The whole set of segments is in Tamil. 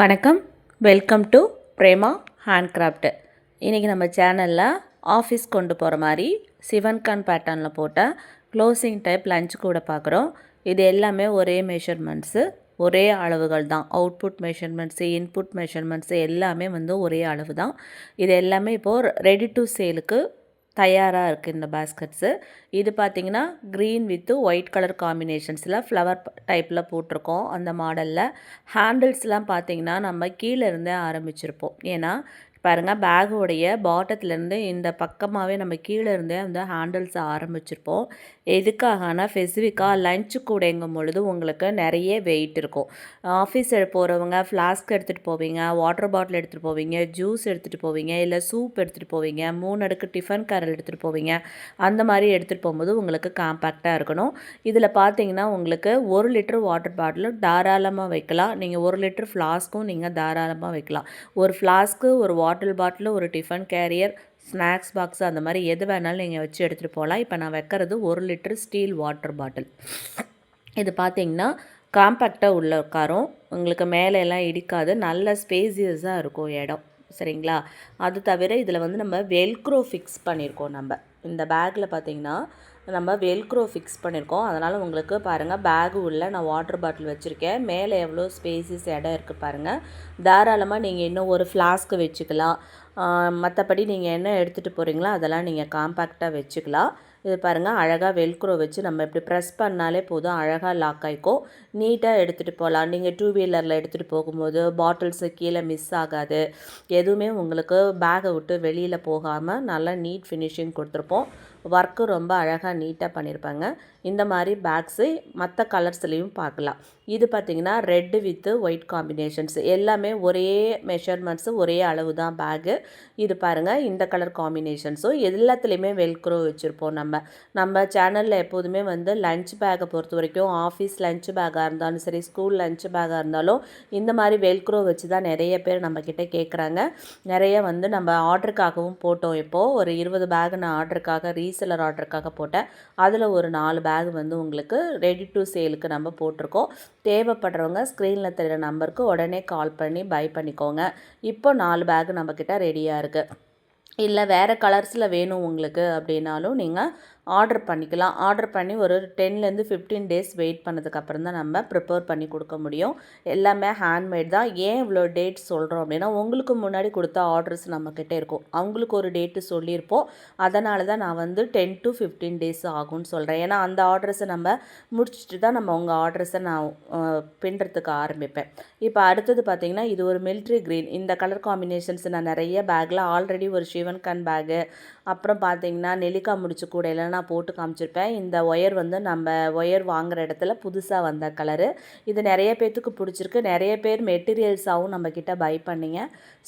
வணக்கம். வெல்கம் டு பிரேமா ஹேண்ட்கிராஃப்ட் இன்றைக்கி நம்ம சேனலில் ஆஃபீஸ் கொண்டு போகிற மாதிரி சிவன்கான் பேட்டர்னில் போட்ட க்ளோசிங் டைப் லஞ்ச் கூட பார்க்குறோம் இது எல்லாமே ஒரே மெஷர்மெண்ட்ஸு ஒரே அளவுகள் தான். அவுட்புட் மெஷர்மெண்ட்ஸு இன்புட் மெஷர்மெண்ட்ஸு எல்லாமே வந்து ஒரே அளவு தான். இது எல்லாமே இப்போது ரெடி டு சேலுக்கு தயாராக இருக்குது இந்த பேஸ்கட்ஸு இது பார்த்தீங்கன்னா க்ரீன் வித்து ஒயிட் கலர் காம்பினேஷன்ஸில் ஃப்ளவர் டைப்பில் போட்டிருக்கோம் அந்த மாடலில் ஹேண்டில்ஸ்லாம் பார்த்திங்கன்னா நம்ம கீழே இருந்தே ஆரம்பிச்சிருப்போம். ஏன்னா பாருங்கள் பேகோடைய பாட்டத்துலேருந்து இந்த பக்கமாகவே நம்ம கீழே இருந்தே அந்த ஹேண்டில்ஸ் ஆரம்பிச்சிருப்போம். எதுக்காகனா ஸ்பெசிஃபிக்காக லஞ்சு கூடங்கும் பொழுது உங்களுக்கு நிறைய வெயிட் இருக்கும். ஆஃபீஸ் போகிறவங்க ஃப்ளாஸ்க் எடுத்துகிட்டு போவீங்க வாட்டர் பாட்டில் எடுத்துகிட்டு போவீங்க ஜூஸ் எடுத்துகிட்டு போவீங்க இல்லை சூப் எடுத்துகிட்டு போவீங்க மூணு அடுக்கு டிஃபன் கரல் எடுத்துகிட்டு போவீங்க அந்த மாதிரி எடுத்துகிட்டு போகும்போது உங்களுக்கு காம்பேக்டாக இருக்கணும். இதில் பார்த்தீங்கன்னா உங்களுக்கு ஒரு லிட்டர் வாட்டர் பாட்டிலும் தாராளமாக வைக்கலாம். நீங்கள் ஒரு லிட்டர் ஃப்ளாஸ்க்கும் நீங்கள் தாராளமாக வைக்கலாம். ஒரு ஃப்ளாஸ்க்கு ஒரு வாட்டர் பாட்டில் ஒரு டிஃபன் கேரியர் ஸ்நாக்ஸ் பாக்ஸ் அந்த மாதிரி எது வேணாலும் நீங்கள் வச்சு எடுத்துகிட்டு போகலாம். இப்போ நான் வைக்கிறது ஒரு லிட்டர் ஸ்டீல் வாட்டர் பாட்டில். இது பார்த்தீங்கன்னா காம்பேக்டாக உள்ள உட்காரும். உங்களுக்கு மேலே எல்லாம் இடிக்காது. நல்ல ஸ்பேசியஸாக இருக்கும் இடம் சரிங்களா? அது தவிர இதில் வந்து நம்ம வெல்க்ரோ ஃபிக்ஸ் பண்ணியிருக்கோம் நம்ம. இந்த பேக்கில் பார்த்தீங்கன்னா நம்ம வெல்க்ரோ ஃபிக்ஸ் பண்ணியிருக்கோம். அதனால் உங்களுக்கு பாருங்கள் பேகு உள்ள நான் வாட்டர் பாட்டில் வச்சுருக்கேன். மேலே எவ்வளோ ஸ்பேசஸ் இடம் இருக்குது பாருங்கள் தாராளமாக நீங்கள் இன்னும் ஒரு ஃப்ளாஸ்க்கு வச்சுக்கலாம். மற்றபடி நீங்கள் என்ன எடுத்துகிட்டு போகிறீங்களோ அதெல்லாம் நீங்கள் காம்பேக்டாக வச்சுக்கலாம். இது பாருங்கள் அழகாக வெல்க்ரோ வச்சு நம்ம இப்படி ப்ரெஸ் பண்ணாலே போதும் அழகாக லாக் ஆகிக்கும் நீட்டாக எடுத்துகிட்டு போகலாம் நீங்கள் டூ வீலரில் எடுத்துகிட்டு போகும்போது பாட்டில்ஸு கீழே மிஸ் ஆகாது. எதுவுமே உங்களுக்கு பேகை விட்டு வெளியில் போகாமல் நல்லா நீட் ஃபினிஷிங் கொடுத்துருப்போம். ஒர்க்கு ரொம்ப அழகாக நீட்டாக பண்ணியிருப்பாங்க இந்த மாதிரி பேக்ஸு மற்ற கலர்ஸ்லேயும் பார்க்கலாம். இது பார்த்திங்கன்னா ரெட்டு வித்து ஒயிட் காம்பினேஷன்ஸ் எல்லாமே ஒரே மெஷர்மெண்ட்ஸு ஒரே அளவு தான் பேகு இது பாருங்கள் இந்த கலர் காம்பினேஷன்ஸும் எல்லாத்துலேயுமே வெல்க்ரோ வச்சுருப்போம் நம்ம. நம்ம சேனலில் எப்போதுமே வந்து லஞ்ச் பேக்கை பொறுத்த வரைக்கும் ஆஃபீஸ் லஞ்ச் பேக்காக இருந்தாலும் சரி ஸ்கூல் லஞ்ச் பேக்காக இருந்தாலும் இந்த மாதிரி வெல்க்ரோ வச்சு தான் நிறைய பேர் நம்மக்கிட்ட கேட்குறாங்க நிறைய வந்து நம்ம ஆர்டருக்காகவும் போட்டோம். இப்போது ஒரு இருபது பேக் நான் ஆர்டருக்காக ரீசெலர் ஆர்டருக்காக போட்டேன். அதில் ஒரு நாலு பேக் வந்து உங்களுக்கு ரெடி டு சேலுக்கு நம்ம போட்டிருக்கோம். தேவைப்படுறவங்க ஸ்க்ரீனில் தெரிகிற நம்பருக்கு உடனே கால் பண்ணி பை பண்ணிக்கோங்க. இப்போ நாலு பேக் நம்மக்கிட்ட ரெடியாக இருக்குது இல்லை வேறு கலர்ஸில் வேணும் உங்களுக்கு அப்படின்னாலும் நீங்கள் ஆர்டர் பண்ணிக்கலாம். ஆர்டர் பண்ணி ஒரு டென்லேருந்து ஃபிஃப்டீன் டேஸ் வெயிட் பண்ணதுக்கப்புறம் தான் நம்ம ப்ரிப்பேர் பண்ணி கொடுக்க முடியும். எல்லாமே ஹேண்ட்மேட் தான். ஏன் இவ்வளோ டேட் சொல்கிறோம் அப்படின்னா உங்களுக்கு முன்னாடி கொடுத்த ஆர்டர்ஸ் நம்மக்கிட்ட இருக்கும். அவங்களுக்கு ஒரு டேட்டு சொல்லியிருப்போம். அதனால தான் நான் வந்து டென் டு ஃபிஃப்டீன் டேஸ் ஆகும்னு சொல்கிறேன் ஏன்னா அந்த ஆர்டர்ஸை நம்ம முடிச்சுட்டு தான் நம்ம உங்கள் ஆர்டர்ஸை நான் பின்னுறதுக்கு ஆரம்பிப்பேன். இப்போ அடுத்தது பார்த்திங்கன்னா இது ஒரு மில்ட்ரி க்ரீன். இந்த கலர் காம்பினேஷன்ஸ் நான் நிறைய பேக்கில் ஆல்ரெடி ஒரு சிவன் கன் பேகு. அப்புறம் பார்த்திங்கன்னா நெல்லிக்காய் முடிச்சு கூடையில் நான் போட்டு காமிச்சிருப்பேன். இந்த ஒயர் வந்து நம்ம ஒயர் வாங்குகிற இடத்துல புதுசாக வந்த கலரு. இது நிறைய பேர்த்துக்கு பிடிச்சிருக்கு. நிறைய பேர் மெட்டீரியல்ஸாகவும் நம்மக்கிட்ட பை பண்ணிங்க.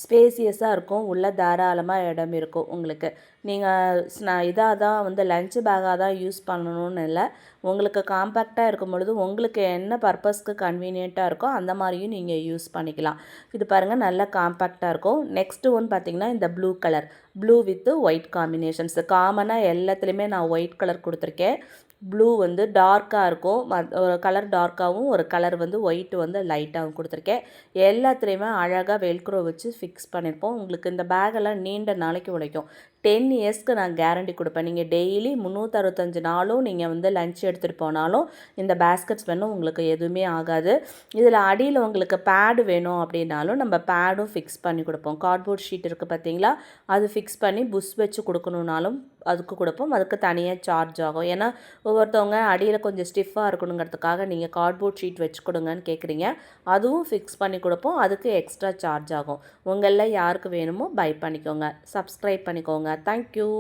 ஸ்பேசியஸாக இருக்கும். உள்ள தாராளமாக இடம் இருக்கும் உங்களுக்கு. நீங்கள் இதாக தான் வந்து லஞ்ச் பேக்காக தான் யூஸ் பண்ணணும்னு இல்லை. உங்களுக்கு காம்பேக்டாக இருக்கும் பொழுது உங்களுக்கு என்ன பர்பஸ்க்கு கன்வீனியண்ட்டாக இருக்கோ அந்த மாதிரியும் நீங்கள் யூஸ் பண்ணிக்கலாம். இது பாருங்கள் நல்லா காம்பேக்டாக இருக்கும். நெக்ஸ்ட்டு ஒன் பார்த்திங்கன்னா இந்த blue colour. Blue with white combinations காமனாக எல்லாத்துலேயுமே நான் ஒயிட் கலர் கொடுத்துருக்கேன். ப்ளூ வந்து டார்க்காக இருக்கும். ஒரு கலர் டார்க்காகவும் ஒரு கலர் வந்து ஒயிட்டு வந்து லைட்டாகவும் கொடுத்துருக்கேன். எல்லாத்துலேயுமே அழகாக வெல்க்ரோ வச்சு ஃபிக்ஸ் பண்ணியிருப்போம் உங்களுக்கு இந்த பேகெல்லாம் நீண்ட நாளைக்கு உழைக்கும். டென் இயர்ஸ்க்கு நான் கேரண்டி கொடுப்பேன். நீங்கள் டெய்லி முந்நூற்றறுபத்தஞ்சு நாளும் நீங்கள் வந்து லஞ்ச் எடுத்துகிட்டு போனாலும் இந்த பேஸ்கெட்ஸ் வேணும் உங்களுக்கு எதுவுமே ஆகாது. இதில் அடியில் உங்களுக்கு பேடு வேணும் அப்படின்னாலும் நம்ம பேடும் ஃபிக்ஸ் பண்ணி கொடுப்போம். கார்ட்போர்ட் ஷீட் இருக்குது பார்த்தீங்களா? அது ஃபிக்ஸ் பண்ணி புஷ் வச்சு கொடுக்கணுன்னாலும் அதுக்கு கொடுப்போம். அதுக்கு தனியாக சார்ஜ் ஆகும். ஏன்னா ஒவ்வொருத்தவங்க அடியில் கொஞ்சம் ஸ்டிஃபாக இருக்கணுங்கிறதுக்காக நீங்கள் கார்ட்போர்ட் ஷீட் வச்சு கொடுங்கன்னு கேட்குறீங்க அதுவும் ஃபிக்ஸ் பண்ணி கொடுப்போம். அதுக்கு எக்ஸ்ட்ரா சார்ஜ் ஆகும். உங்களில் யாருக்கு வேணுமோ பை பண்ணிக்கோங்க. சப்ஸ்கிரைப் பண்ணிக்கோங்க. தேங்க்யூ